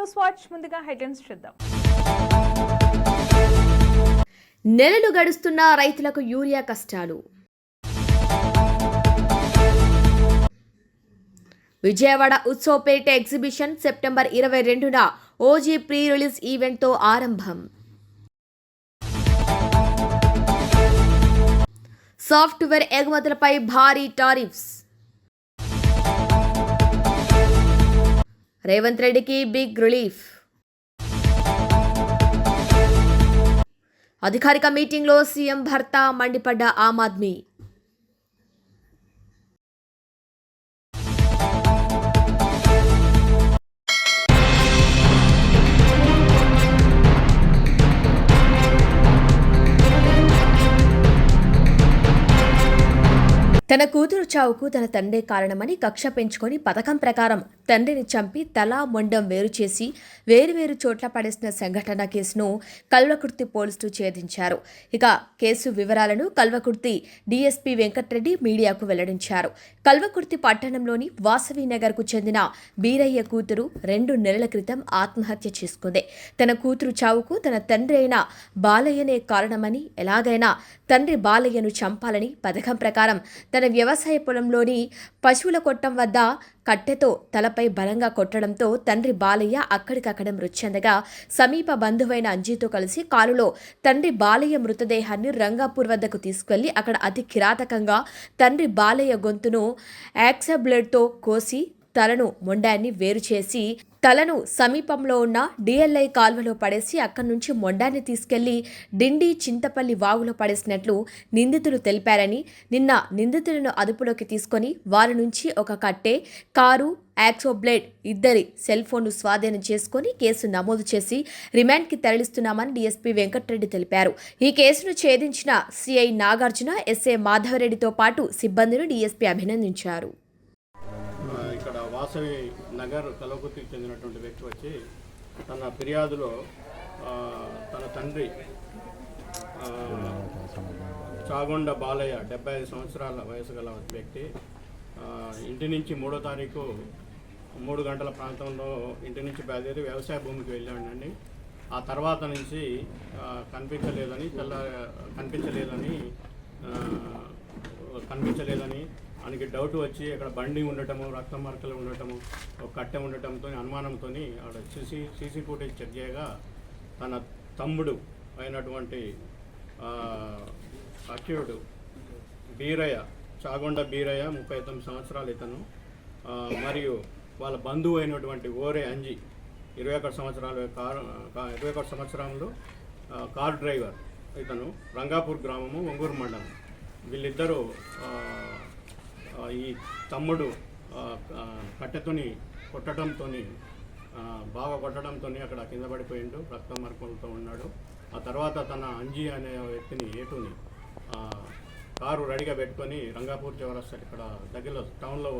News watch ముందుగా headlines చూద్దాం. నెలలు గడుస్తున్న రైతులకు యూరియా కష్టాలు. విజయవాడ ఉత్సవపేట ఎగ్జిబిషన్ సెప్టెంబర్ ఇరవై రెండున ఓజీ ప్రీ రిలీజ్ ఈవెంట్తో ఆరంభం. సాఫ్ట్వేర్ ఎగుమతులపై భారీ టారిఫ్స్. రేవంత్ రెడ్డికి బిగ్ రిలీఫ్. అధికారిక మీటింగ్లో సీఎం భర్త మండిపడ్డ ఆమ్ ఆద్మీ. తన కూతురు చావుకు తన తండ్రే కారణమని కక్ష పెంచుకొని పథకం ప్రకారం తండ్రిని చంపి తలా మొండం వేరు చేసి వేరువేరు చోట్ల పడేసిన సంఘటన కేసును కల్వకుర్తి పోలీసులు ఛేదించారు. ఇక కేసు వివరాలను కల్వకుర్తి డీఎస్పీ వెంకట్రెడ్డి మీడియాకు వెల్లడించారు. కల్వకుర్తి పట్టణంలోని వాసవి నగర్కు చెందిన బీరయ్య కూతురు రెండు నెలల క్రితం ఆత్మహత్య చేసుకుంది. తన కూతురు చావుకు తన తండ్రి అయిన బాలయ్యనే కారణమని ఎలాగైనా తండ్రి బాలయ్యను చంపాలని పథకం ప్రకారం తన వ్యవసాయ పొలంలోని పశువుల కొట్టం వద్ద కట్టెతో తలపై బలంగా కొట్టడంతో తండ్రి బాలయ్య అక్కడికక్కడ మృతి చెందగా సమీప బంధువైన అంజీతో కలిసి కారులో తండ్రి బాలయ్య మృతదేహాన్ని రంగాపూర్ వద్దకు తీసుకెళ్ళి అక్కడ అతి కిరాతకంగా తండ్రి బాలయ్య గొంతును యాక్సబ్లేడ్తో కోసి తలను మొండాన్ని వేరు చేసి తలను సమీపంలో ఉన్న డిఎల్ఐ కాల్వలో పడేసి అక్కడి నుంచి మొండాన్ని తీసుకెళ్ళి డిండి చింతపల్లి వాగులో పడేసినట్లు నిందితులు తెలిపారని నిన్న నిందితులను అదుపులోకి తీసుకొని వారి నుంచి ఒక కట్టె కారు యాక్సో బ్లేడ్ ఇద్దరి సెల్ ఫోన్ను స్వాధీనం చేసుకొని కేసు నమోదు చేసి రిమాండ్కి తరలిస్తున్నామని డీఎస్పీ వెంకటరెడ్డి తెలిపారు. ఈ కేసును ఛేదించిన సిఐ నాగార్జున ఎస్ఏ మాధవరెడ్డితో పాటు సిబ్బందిని డీఎస్పీ అభినందించారు. వాసవి నగర్ కలవకుర్తికి చెందినటువంటి వ్యక్తి వచ్చి తన ఫిర్యాదులో తన తండ్రి చాగుండ చాగొండ బాలయ్య డెబ్బై ఐదు సంవత్సరాల వయసు గల వ్యక్తి ఇంటి నుంచి మూడో తారీఖు మూడు గంటల ప్రాంతంలో ఇంటి నుంచి బయలుదేరి వ్యవసాయ భూమికి వెళ్ళాడండి. ఆ తర్వాత నుంచి కనిపించలేదని తెల్ల కనిపించలేదని కనిపించలేదని ఆయనకి డౌట్ వచ్చి అక్కడ బండి ఉండటము రక్త మార్కలు ఉండటము ఒక కట్టె ఉండటంతో అనుమానంతో అక్కడ సీసీ సీసీ ఫుటేజ్ చెక్ చేయగా తన తమ్ముడు అయినటువంటి అక్యుడు బీరయ్య చాగొండ బీరయ్య ముప్పై తొమ్మిది సంవత్సరాలు ఇతను. మరియు వాళ్ళ బంధువు అయినటువంటి ఓరే అంజి ఇరవై ఒకటి సంవత్సరాలు కారు ఇరవై ఒకటి సంవత్సరంలో కార్ డ్రైవర్ ఇతను రంగాపూర్ గ్రామము ఒంగూరు మండలం. వీళ్ళిద్దరూ ఈ తమ్ముడు కట్టెతోని కొట్టడంతో బాగా కొట్టడంతో అక్కడ కింద పడిపోయిండు రక్త మార్పులతో ఉన్నాడు. ఆ తర్వాత తన అంజీ అనే వ్యక్తిని ఏటుని కారు రెడీగా పెట్టుకొని రంగాపూర్ చివరస్తా ఇక్కడ దగ్గరలో టౌన్లో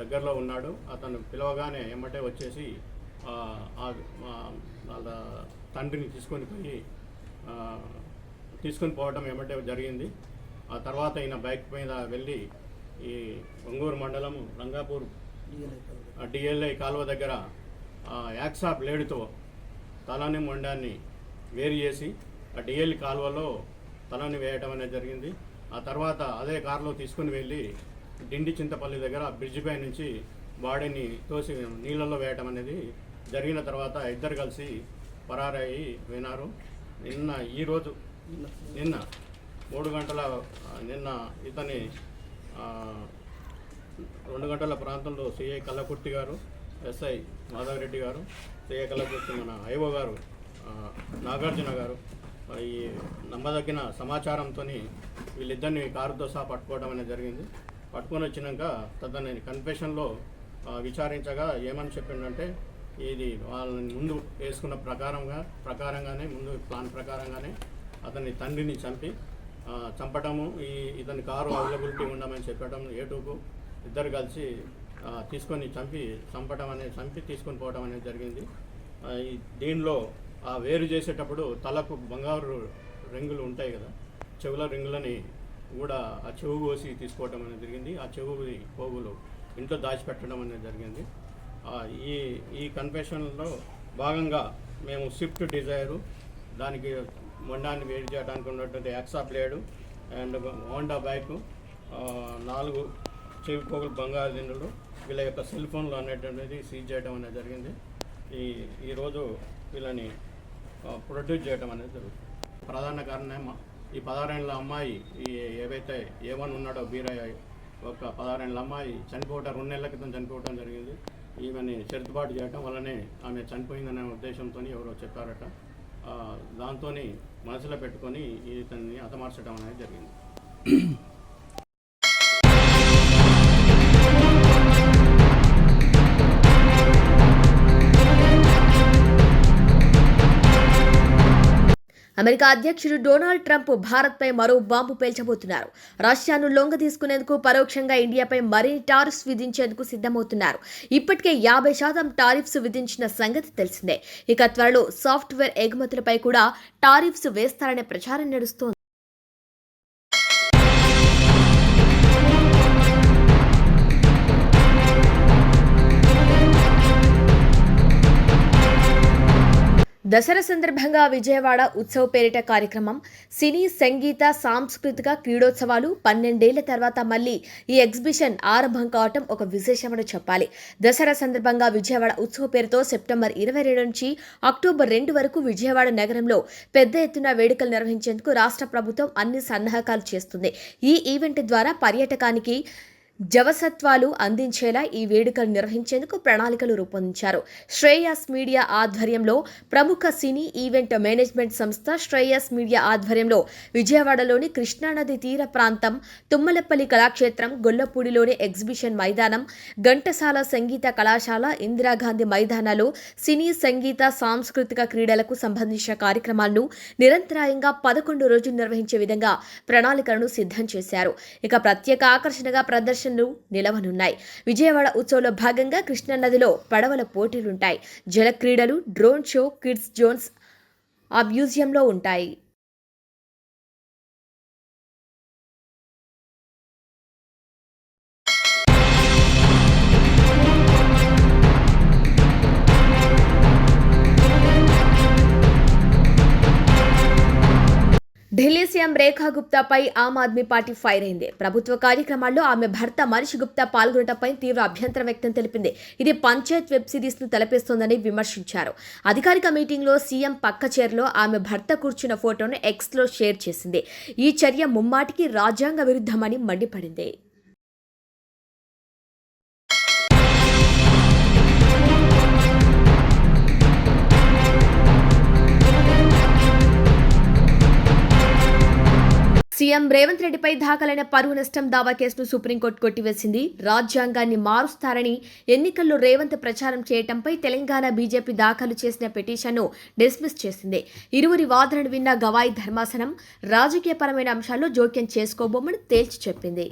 దగ్గరలో ఉన్నాడు. అతను పిలవగానే ఎమ్మటే వచ్చేసి వాళ్ళ తండ్రిని తీసుకొని పోయి తీసుకొని పోవడం ఏమంటే జరిగింది. ఆ తర్వాత ఈయన బైక్ మీద వెళ్ళి ఈ ఒంగూరు మండలం రంగాపూర్ డిఎల్ఐ కాలువ దగ్గర యాక్సాప్ యాక్సా బ్లేడ్తో తలని మొండాన్ని వేరు చేసి ఆ డిఎల్ కాలువలో తలని వేయటం అనేది జరిగింది. ఆ తర్వాత అదే కారులో తీసుకుని వెళ్ళి డిండి చింతపల్లి దగ్గర బ్రిడ్జ్ పై నుంచి బాడీని తోసి నీళ్ళల్లో వేయటం అనేది జరిగిన తర్వాత ఇద్దరు కలిసి పరారయ్యి పోయినారు. నిన్న ఈరోజు నిన్న మూడు గంటల నిన్న ఇతని రెండు గంటల ప్రాంతంలో సిఐ కల్లకుర్తి గారు ఎస్ఐ మాధవరెడ్డి గారు సిఐ కల్లకుర్తి మన ఐఓ గారు నాగార్జున గారు ఈ నమ్మదగిన సమాచారంతో వీళ్ళిద్దరిని కారుతో సహా పట్టుకోవడం అనేది జరిగింది. పట్టుకొని వచ్చినాక తదని కన్ఫెషన్లో విచారించగా ఏమని చెప్పిండంటే ఇది వాళ్ళని ముందు వేసుకున్న ప్రకారంగా ప్రకారంగానే ముందు ప్లాన్ ప్రకారంగానే అతని తండ్రిని చంపి చంపటము ఈ ఇతని కారు అవైలబిలిటీ ఉండమని చెప్పడం ఏటుకు ఇద్దరు కలిసి తీసుకొని చంపి చంపటం అనేది చంపి తీసుకొని పోవడం అనేది జరిగింది. దీనిలో ఆ వేరు చేసేటప్పుడు తలకు బంగారు రింగులు ఉంటాయి కదా చెవుల రింగులని కూడా ఆ చెవు కోసి తీసుకోవడం అనేది జరిగింది. ఆ చెవు పోగులు ఇంట్లో దాచిపెట్టడం అనేది జరిగింది. ఈ ఈ కన్ఫెషన్లో భాగంగా మేము స్విఫ్ట్ డిజైరు దానికి మొండాన్ని వేడి చేయడానికి ఉన్నటువంటి hacksaw blade and Honda bike నాలుగు చెవి పోగులు బంగారు దిండులు వీళ్ళ యొక్క సెల్ ఫోన్లు అనేటువంటిది సీజ్ చేయడం అనేది జరిగింది. ఈ ఈరోజు వీళ్ళని ప్రొడ్యూస్ చేయడం అనేది జరుగుతుంది. ప్రధాన కారణం ఈ పదహారేళ్ళ అమ్మాయి ఈ ఏవైతే ఏ వన్ ఉన్నాడో బీరయ్య ఒక పదహారేళ్ళ అమ్మాయి చనిపోవటం రెండు నెలల క్రితం చనిపోవటం జరిగింది. ఈమెని చెరుతుబాటు చేయటం వల్లనే ఆమె చనిపోయిందనే ఉద్దేశంతో ఎవరో చెప్పారట. దాంతో మనసులో పెట్టుకొని ఇతన్ని హతమార్చడం అనేది జరిగింది. అమెరికా అధ్యక్షుడు డొనాల్డ్ ట్రంప్ భారత్పై మరో బాంబు పేల్చబోతున్నారు. రష్యాను లొంగ తీసుకునేందుకు పరోక్షంగా ఇండియాపై మరిన్ని టారిఫ్స్ విధించేందుకు సిద్ధమవుతున్నారు. ఇప్పటికే యాభై శాతం టారిఫ్స్ విధించిన సంగతి తెలిసిందే. ఇక త్వరలో సాఫ్ట్వేర్ ఎగుమతులపై కూడా టారిఫ్స్ వేస్తారనే ప్రచారం నడుస్తోంది. దసరా సందర్భంగా విజయవాడ ఉత్సవ పేరిట కార్యక్రమం సినీ సంగీత సాంస్కృతిక క్రీడోత్సవాలు పన్నెండేళ్ళ తర్వాత మళ్ళీ ఈ ఎగ్జిబిషన్ ఆరంభం కావటం ఒక విశేషమని చెప్పాలి. దసరా సందర్భంగా విజయవాడ ఉత్సవ పేరుతో సెప్టెంబర్ ఇరవై రెండు నుంచి అక్టోబర్ రెండు వరకు విజయవాడ నగరంలో పెద్ద ఎత్తున వేడుకలు నిర్వహించేందుకు రాష్ట్ర ప్రభుత్వం అన్ని సన్నాహకాలు చేస్తుంది. ఈ ఈవెంట్ ద్వారా పర్యాటకానికి జవసత్వాలు అందించేలా ఈ వేడుకలు నిర్వహించేందుకు ప్రణాళికలు రూపొందించారు. శ్రేయస్ మీడియా ఆధ్వర్యంలో ప్రముఖ సినీ ఈవెంట్ మేనేజ్మెంట్ సంస్థ శ్రేయస్ మీడియా ఆధ్వర్యంలో విజయవాడలోని కృష్ణానది తీర ప్రాంతం తుమ్మలపల్లి కళాక్షేత్రం గొల్లపూడిలోని ఎగ్జిబిషన్ మైదానం ఘంటసాల సంగీత కళాశాల ఇందిరాగాంధీ మైదానాలు సినీ సంగీత సాంస్కృతిక క్రీడలకు సంబంధించిన కార్యక్రమాలను నిరంతరాయంగా పదకొండు రోజులు నిర్వహించే విధంగా ప్రణాళికలను సిద్ధం చేశారు. ఇక ప్రత్యేక ఆకర్షణగా ప్రదర్శన ప్రదర్శనలు నిలవనున్నాయి. విజయవాడ ఉత్సవంలో భాగంగా కృష్ణానదిలో పడవల పోటీలుంటాయి. జల క్రీడలు డ్రోన్ షో కిడ్స్ జోన్స్ ఆ మ్యూజియంలో ఉంటాయి. ఢిల్లీ సీఎం రేఖా గుప్తాపై ఆమ్ ఆద్మీ పార్టీ ఫైర్ అయింది. ప్రభుత్వ కార్యక్రమాల్లో ఆమె భర్త మనిషి గుప్తా పాల్గొనడంపై తీవ్ర అభ్యంతరం వ్యక్తం తెలిపింది. ఇది పంచాయత్ వెబ్ సిరీస్ను తలపిస్తోందని విమర్శించారు. అధికారిక మీటింగ్లో సీఎం పక్క చైర్లో ఆమె భర్త కూర్చున్న ఫోటోను ఎక్స్లో షేర్ చేసింది. ఈ చర్య ముమ్మాటికి రాజ్యాంగ విరుద్ధమని మండిపడింది. సీఎం రేవంత్ రెడ్డిపై దాఖలైన పరువు నష్టం దావా కేసును సుప్రీంకోర్టు కొట్టివేసింది. రాజ్యాంగాన్ని మారుస్తారని ఎన్నికల్లో రేవంత్ ప్రచారం చేయటంపై తెలంగాణ బీజేపీ దాఖలు చేసిన పిటిషన్ను డిస్మిస్ చేసింది. ఇరువురి వాదనను విన్న గవాయి ధర్మాసనం రాజకీయపరమైన అంశాల్లో జోక్యం చేసుకోబోమని తేల్చి చెప్పింది.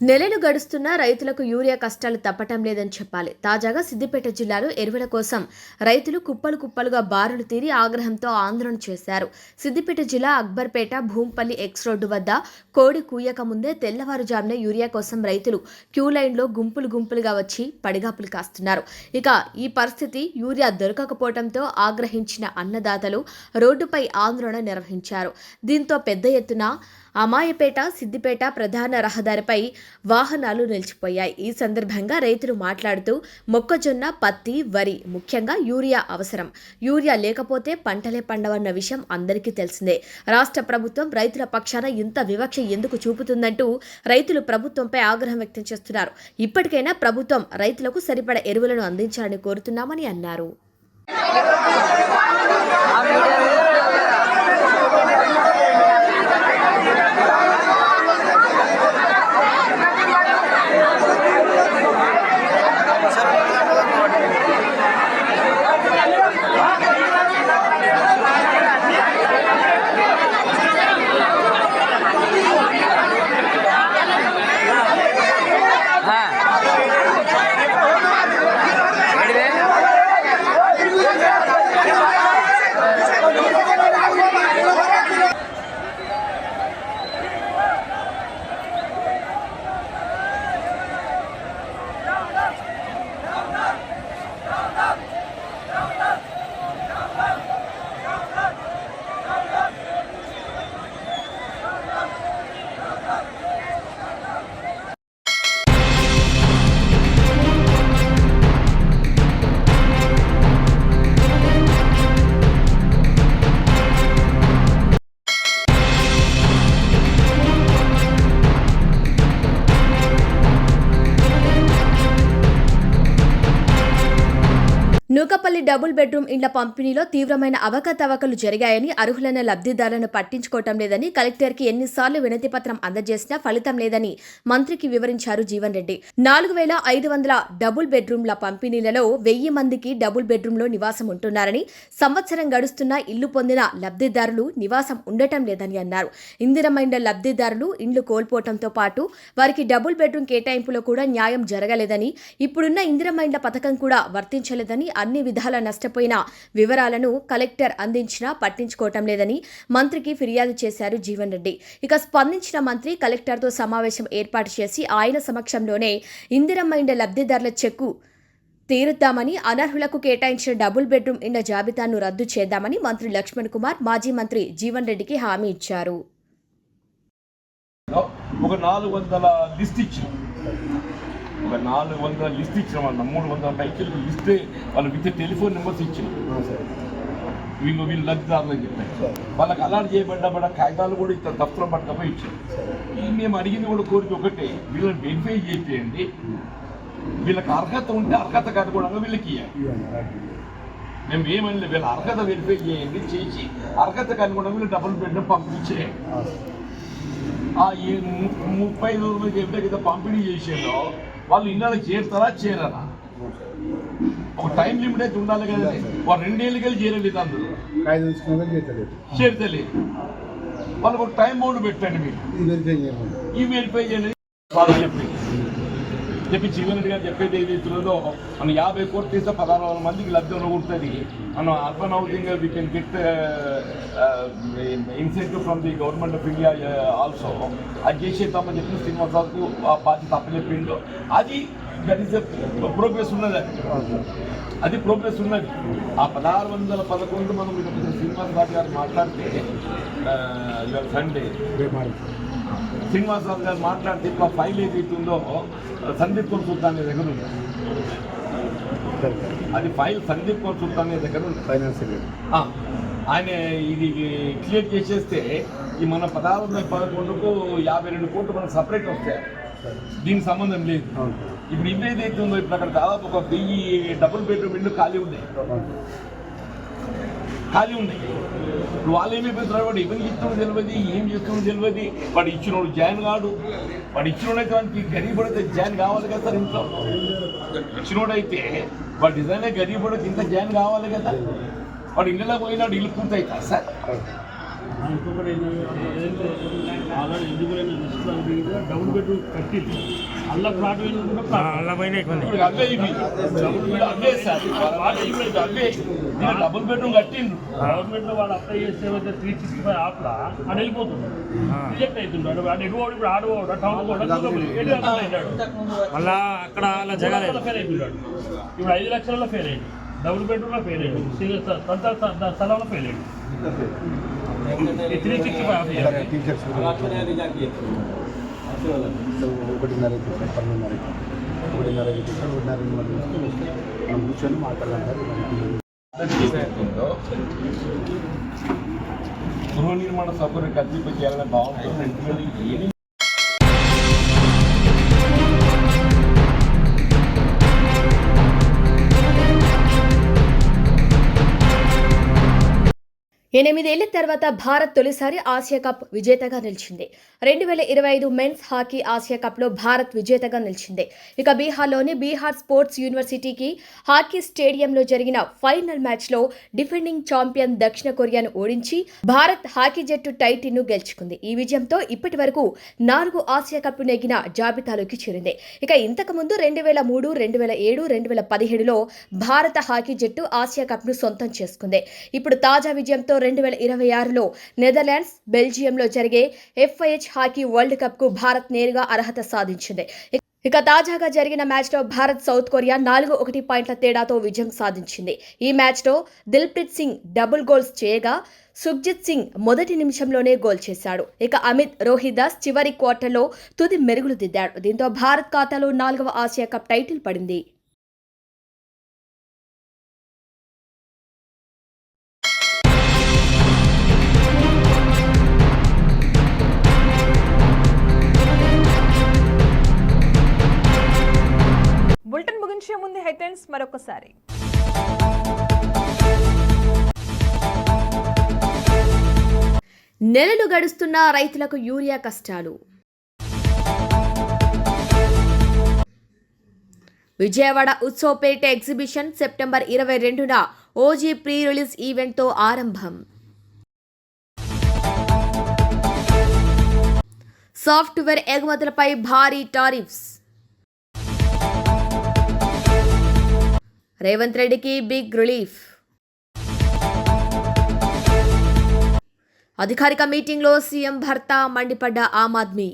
నెలలు గడుస్తున్నా రైతులకు యూరియా కష్టాలు తప్పటం లేదని చెప్పాలి. తాజాగా సిద్దిపేట జిల్లాలో ఎరువుల కోసం రైతులు కుప్పలు కుప్పలుగా బారులు తీరి ఆగ్రహంతో ఆందోళన చేశారు. సిద్దిపేట జిల్లా అక్బర్పేట భూంపల్లి ఎక్స్ రోడ్డు వద్ద కోడి కూయక ముందే తెల్లవారుజామున యూరియా కోసం రైతులు క్యూ లైన్లో గుంపులు గుంపులుగా వచ్చి పడిగాపులు కాస్తున్నారు. ఇక ఈ పరిస్థితి యూరియా దొరకకపోవడంతో ఆగ్రహించిన అన్నదాతలు రోడ్డుపై ఆందోళన నిర్వహించారు. దీంతో పెద్ద ఎత్తున అమాయపేట సిద్దిపేట ప్రధాన రహదారిపై వాహనాలు నిలిచిపోయాయి. ఈ సందర్భంగా రైతులు మాట్లాడుతూ మొక్కజొన్న పత్తి వరి ముఖ్యంగా యూరియా అవసరం. యూరియా లేకపోతే పంటలే పండవన్న విషయం అందరికీ తెలిసిందే. రాష్ట్ర ప్రభుత్వం రైతుల పక్షాన ఇంత వివక్ష ఎందుకు చూపుతుందంటూ రైతులు ప్రభుత్వంపై ఆగ్రహం వ్యక్తం చేస్తున్నారు. ఇప్పటికైనా ప్రభుత్వం రైతులకు సరిపడ ఎరువులను అందించాలని కోరుతున్నామని అన్నారు. నూకపల్లి డబుల్ బెడ్రూమ్ ఇండ్ల పంపిణీలో తీవ్రమైన అవకతవకలు జరిగాయని అర్హులైన లబ్ధిదారులను పట్టించుకోవటం లేదని కలెక్టర్కి ఎన్నిసార్లు వినతి పత్రం అందజేసినా ఫలితం లేదని మంత్రికి వివరించారు జీవన్ రెడ్డి. నాలుగు వేల ఐదు వందల డబుల్ బెడ్రూమ్ల పంపిణీలలో వెయ్యి మందికి డబుల్ బెడ్రూమ్లో నివాసం ఉంటున్నారని సంవత్సరం గడుస్తున్నా ఇల్లు పొందిన లబ్ధిదారులు నివాసం ఉండటం లేదని అన్నారు. ఇందిరమైన లబ్ధిదారులు ఇండ్లు కోల్పోవటంతో పాటు వారికి డబుల్ బెడ్రూమ్ కేటాయింపులో కూడా న్యాయం జరగలేదని ఇప్పుడున్న ఇందిరమైండ్ల పథకం కూడా వర్తించలేదని అన్ని విధాల నష్టపోయిన వివరాలను కలెక్టర్ అందించినా పట్టించుకోవటం లేదని మంత్రికి ఫిర్యాదు చేశారు జీవన్ రెడ్డి. ఇక స్పందించిన మంత్రి కలెక్టర్తో సమావేశం ఏర్పాటు చేసి ఆయన సమక్షంలోనే ఇందిరమ్మ ఇండ లబ్ధిదారుల చెక్కు తీరుద్దామని అనర్హులకు కేటాయించిన డబుల్ బెడ్రూమ్ ఇండ్ల జాబితాను రద్దు చేద్దామని మంత్రి లక్ష్మణ్ కుమార్ మాజీ మంత్రి జీవన్ రెడ్డికి హామీ ఇచ్చారు. ఒక నాలుగు వందల లిస్ట్ ఇచ్చారు. ఒక నాలుగు వందల లిస్ట్ ఇచ్చిన వాళ్ళ మూడు వందల పైకి లిస్టే వాళ్ళు విత్ టెలిఫోన్ నెంబర్స్ ఇచ్చిన. వీళ్ళు వీళ్ళు లబ్ధిదారులు అని చెప్పారు. వాళ్ళకి అలాట్ చేయబడ్డ కాగితాలు కూడా ఇట్లా దఫ్తరం పట్టుకపోయి ఇచ్చారు. మేము అడిగింది కూడా కోరిక ఒకటే వీళ్ళని వెరిఫై చేయండి వీళ్ళకి అర్హత ఉంటే అర్హత కనుగొనంగా వీళ్ళకి ఇవ్వాలి మేము ఏమని వీళ్ళ అర్హత వెరిఫై చేయండి చేసి అర్హత కనుగొనంగా వీళ్ళు డబుల్ బెడ్ పంపించేయండి. ఆ ముప్పై రోజులకి ఎప్పుడైతే పంపిణీ చేసేదో వాళ్ళు ఇళ్ళకి చేరుతారా చేరరా? ఒక టైం లిమిట్ అయితే ఉండాలి కదా వాళ్ళు రెండేళ్ళకి వెళ్ళి చేరలేదు అందరూ. చేరతలేదు. వాళ్ళకి ఒక టైం బౌండ్ పెట్టండి మీరు. ఈ వెరిఫై చేయండి. వాళ్ళు చెప్పి జీవన్ రెడ్డి గారు చెప్పేది ఏది ఇస్తున్నదో మనం యాభై కోట్లు తీస్తే పదహారు వందల మందికి లబ్ధి ఉండకూడుతుంది మనం urban housing we can get incentive from the government of India also అది చేసేద్దామని చెప్పి శ్రీనివాసరావుకు ఆ బాధ్యత అప్పచెప్పిండు అది దట్ ఈస్ ప్రోగ్రెస్ ఉన్నది. అది ప్రోగ్రెస్ ఉన్నది. ఆ పదహారు వందల పదకొండు మనం ఇప్పుడు శ్రీనివాసరావు గారు మాట్లాడితే uh, సండే రేపు శ్రీనివాసరావు గారు మాట్లాడితే ఇప్పుడు ఫైల్ ఏదైతే ఉందో సందీప్ కౌర్ సుల్తాన్ దగ్గర ఉంది. అది ఫైల్ సందీప్ కౌర్ సుల్తాన్ దగ్గర ఉంది. ఆ, ఆయన ఇది క్లియర్ చేసేస్తే ఈ మన పదహారు వందల పదకొండుకు యాభై రెండు కోట్లు మనకు సపరేట్ వస్తాయి. దీనికి సంబంధం లేదు. ఇప్పుడు ఇవి ఏదైతే ఉందో ఇప్పుడు అక్కడ దాదాపు ఒక వెయ్యి డబుల్ బెడ్రూమ్ ఇల్లు ఖాళీ ఉన్నాయి. ఖాళీ ఉన్నాయి. ఇప్పుడు వాళ్ళు ఏమైపోతున్నారు వాడు ఎవరికి ఇస్తున్నాడు తెలియదు ఏం చేస్తున్నాడు తెలియదు వాడు ఇచ్చినోడు జాయిన్ కాడు. వాడు ఇచ్చినోడైతే వానికి గరీబుడైతే జాయిన్ కావాలి కదా సార్ ఇంట్లో. ఇచ్చినోడైతే వాడు నిజంగా గరీబుడికి ఇంత జాయిన్ కావాలి కదా. వాడు ఇళ్ళలో పోయినాడు ఇల్లు పూర్తి అవుతా సార్? ఇంకొకటి ఏంటంటే ఆల్రెడీ డబుల్ బెడ్రూమ్ కట్టింది. అల్ల ప్లాట్ అల్ల ఇప్పుడు అవే ఇవి. ఇప్పుడు అవే సార్. ఇప్పుడు అవే. నేను డబుల్ బెడ్రూమ్ కట్టిండు గవర్నమెంట్లో వాడు అప్లై చేస్తే త్రీ సిక్స్టీ ఫైవ్ ఆప్లా అని వెళ్ళిపోతుంది రిజెక్ట్ అవుతుంటాడు వాడు ఎగువాడు ఇప్పుడు ఆడుకోవడం టౌన్ మళ్ళా అక్కడ అలా ఫెయిల్ అవుతున్నాడు ఇప్పుడు ఐదు లక్షలలో ఫెయిల్ అయ్యాడు డబుల్ బెడ్రూమ్లో ఫెయిల్ అయ్యాడు సింగిల్ సొంత స్థలంలో ఫెయిల్ అయ్యాడు త్రీ సిక్స్టీ ఫైవ్ ಒಬ್ಬಡಿ ಇತ್ತು ಪಲ್ಲು ನಾರ ಇತ್ತು ಒಬ್ಬಡಿ ಗೃಹ ನಿರ್ಮಾಣ ಸೌಕರ್ಯ ಖರ್ಚು ಬಗ್ಗೆ ಎಲ್ಲ ಭಾಳ ఎనిమిదేళ్ళ తర్వాత భారత్ తొలిసారి ఆసియా కప్ విజేతగా నిలిచింది. రెండు వేల ఇరవై ఐదు మెన్స్ హాకీ ఆసియా కప్లో భారత్ విజేతగా నిలిచింది. ఇక బీహార్లోని బీహార్ స్పోర్ట్స్ యూనివర్సిటీకి హాకీ స్టేడియంలో జరిగిన ఫైనల్ మ్యాచ్లో డిఫెండింగ్ ఛాంపియన్ దక్షిణ కొరియాను ఓడించి భారత్ హాకీ జట్టు టైటిల్ను గెలుచుకుంది. ఈ విజయంతో ఇప్పటి వరకు నాలుగు ఆసియా కప్ నెగిన జాబితాలోకి చేరింది. ఇక ఇంతకుముందు రెండు వేల మూడు రెండు వేల ఏడు రెండు వేల పదిహేడులో భారత హాకీ జట్టు ఆసియా కప్ను సొంతం చేసుకుంది. ఇప్పుడు తాజా విజయంతో రెండు వేల ఇరవై ఆరులో నెదర్లాండ్స్ బెల్జియంలో జరిగే ఎఫ్ఐహెచ్ హాకీ వరల్డ్ కప్కు భారత్ నేరుగా అర్హత సాధించింది. ఇక తాజాగా జరిగిన మ్యాచ్లో భారత్ సౌత్ కొరియా నాలుగు ఒకటి పాయింట్ల తేడాతో విజయం సాధించింది. ఈ మ్యాచ్లో దిల్ప్రీత్ సింగ్ డబుల్ గోల్స్ చేయగా సుఖ్జిత్ సింగ్ మొదటి నిమిషంలోనే గోల్ చేశాడు. ఇక అమిత్ రోహిదాస్ చివరి క్వార్టర్లో తుది మెరుగులు దిద్దాడు. దీంతో భారత్ ఖాతాలో నాలుగవ ఆసియా కప్ టైటిల్ పడింది. హెడ్లైన్స్ మరొకసారి. నెలలు గడుస్తున్న రైతులకు యూరియా కష్టాలు. విజయవాడ ఉత్సవపేట ఎగ్జిబిషన్ సెప్టెంబర్ ఇరవై రెండున ఓజీ ప్రీ రిలీజ్ ఈవెంట్తో ఆరంభం. సాఫ్ట్వేర్ ఎగుమతులపై భారీ టారిఫ్స్. రేవంత్ రెడ్డికి బిగ్ రిలీఫ్. అధికారిక మీటింగ్లో సీఎం భర్త మండిపడ్డ ఆమ్ ఆద్మీ.